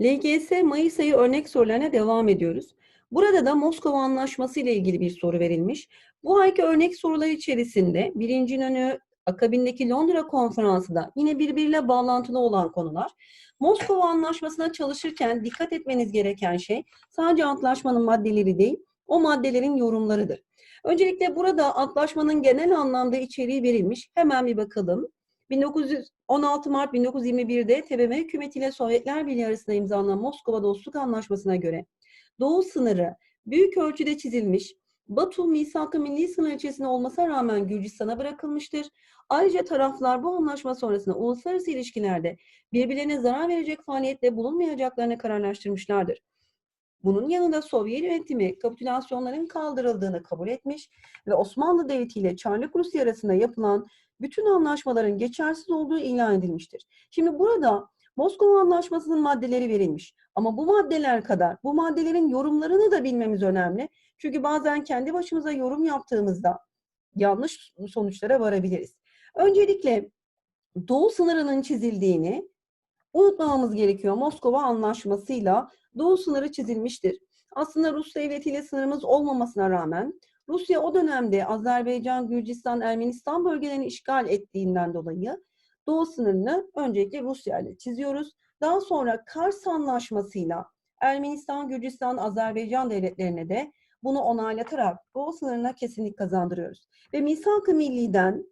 LGS Mayıs ayı örnek sorularına devam ediyoruz. Burada da Moskova Anlaşması ile ilgili bir soru verilmiş. Bu ayki örnek sorular içerisinde birincinin önü akabindeki Londra konferansı da yine birbiriyle bağlantılı olan konular. Moskova Anlaşması'na çalışırken dikkat etmeniz gereken şey sadece antlaşmanın maddeleri değil, o maddelerin yorumlarıdır. Öncelikle burada antlaşmanın genel anlamda içeriği verilmiş. Hemen bir bakalım. 1916 Mart 1921'de TBMM hükümetiyle Sovyetler Birliği arasında imzalanan Moskova Dostluk Anlaşması'na göre Doğu sınırı büyük ölçüde çizilmiş, Batu misak-ı milli sınır içerisinde olmasına rağmen Gürcistan'a bırakılmıştır. Ayrıca taraflar bu anlaşma sonrasında uluslararası ilişkilerde birbirlerine zarar verecek faaliyetle bulunmayacaklarını kararlaştırmışlardır. Bunun yanında Sovyet yönetimi kapitülasyonların kaldırıldığını kabul etmiş ve Osmanlı Devleti ile Çarlık Rusya arasında yapılan bütün anlaşmaların geçersiz olduğu ilan edilmiştir. Şimdi burada Moskova Anlaşması'nın maddeleri verilmiş. Ama bu maddeler kadar bu maddelerin yorumlarını da bilmemiz önemli. Çünkü bazen kendi başımıza yorum yaptığımızda yanlış sonuçlara varabiliriz. Öncelikle doğu sınırının çizildiğini unutmamamız gerekiyor. Moskova Anlaşması'yla doğu sınırı çizilmiştir. Aslında Rus devletiyle sınırımız olmamasına rağmen Rusya o dönemde Azerbaycan, Gürcistan, Ermenistan bölgelerini işgal ettiğinden dolayı doğu sınırını öncelikle Rusya ile çiziyoruz. Daha sonra Kars Anlaşması'yla Ermenistan, Gürcistan, Azerbaycan devletlerine de bunu onaylatarak doğu sınırına kesinlik kazandırıyoruz. Ve Misak-ı Milli'den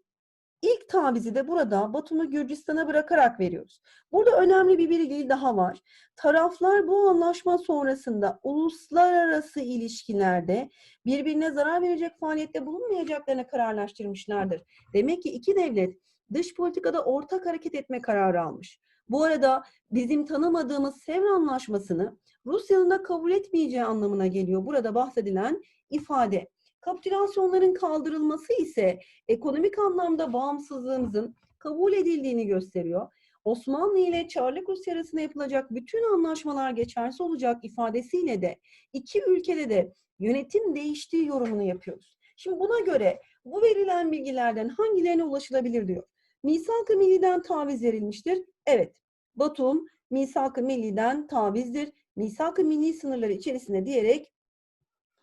ilk tavizi de burada Batum'u Gürcistan'a bırakarak veriyoruz. Burada önemli bir bilgi daha var. Taraflar bu anlaşma sonrasında uluslararası ilişkilerde birbirine zarar verecek faaliyette bulunmayacaklarını kararlaştırmışlardır. Demek ki iki devlet dış politikada ortak hareket etme kararı almış. Bu arada bizim tanımadığımız Sevr Anlaşması'nı Rusya'nın da kabul etmeyeceği anlamına geliyor burada bahsedilen ifade. Kapitülasyonların kaldırılması ise ekonomik anlamda bağımsızlığımızın kabul edildiğini gösteriyor. Osmanlı ile Çarlık Rusya arasında yapılacak bütün anlaşmalar geçersiz olacak ifadesiyle de iki ülkede de yönetim değiştiği yorumunu yapıyoruz. Şimdi buna göre bu verilen bilgilerden hangilerine ulaşılabilir diyor. Misak-ı Milli'den taviz verilmiştir. Evet, Batum Misak-ı Milli'den tavizdir. Misak-ı Milli sınırları içerisinde diyerek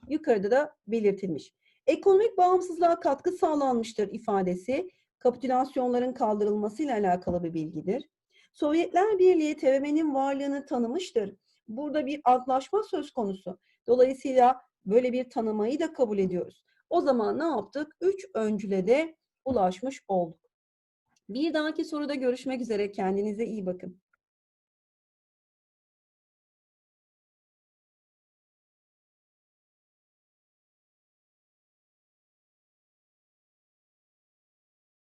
yukarıda da belirtilmiş. Ekonomik bağımsızlığa katkı sağlanmıştır ifadesi kapitülasyonların kaldırılmasıyla alakalı bir bilgidir. Sovyetler Birliği TBMM'nin varlığını tanımıştır. Burada bir antlaşma söz konusu. Dolayısıyla böyle bir tanımayı da kabul ediyoruz. O zaman ne yaptık? Üç öncüle de ulaşmış olduk. Bir dahaki soruda görüşmek üzere. Kendinize iyi bakın.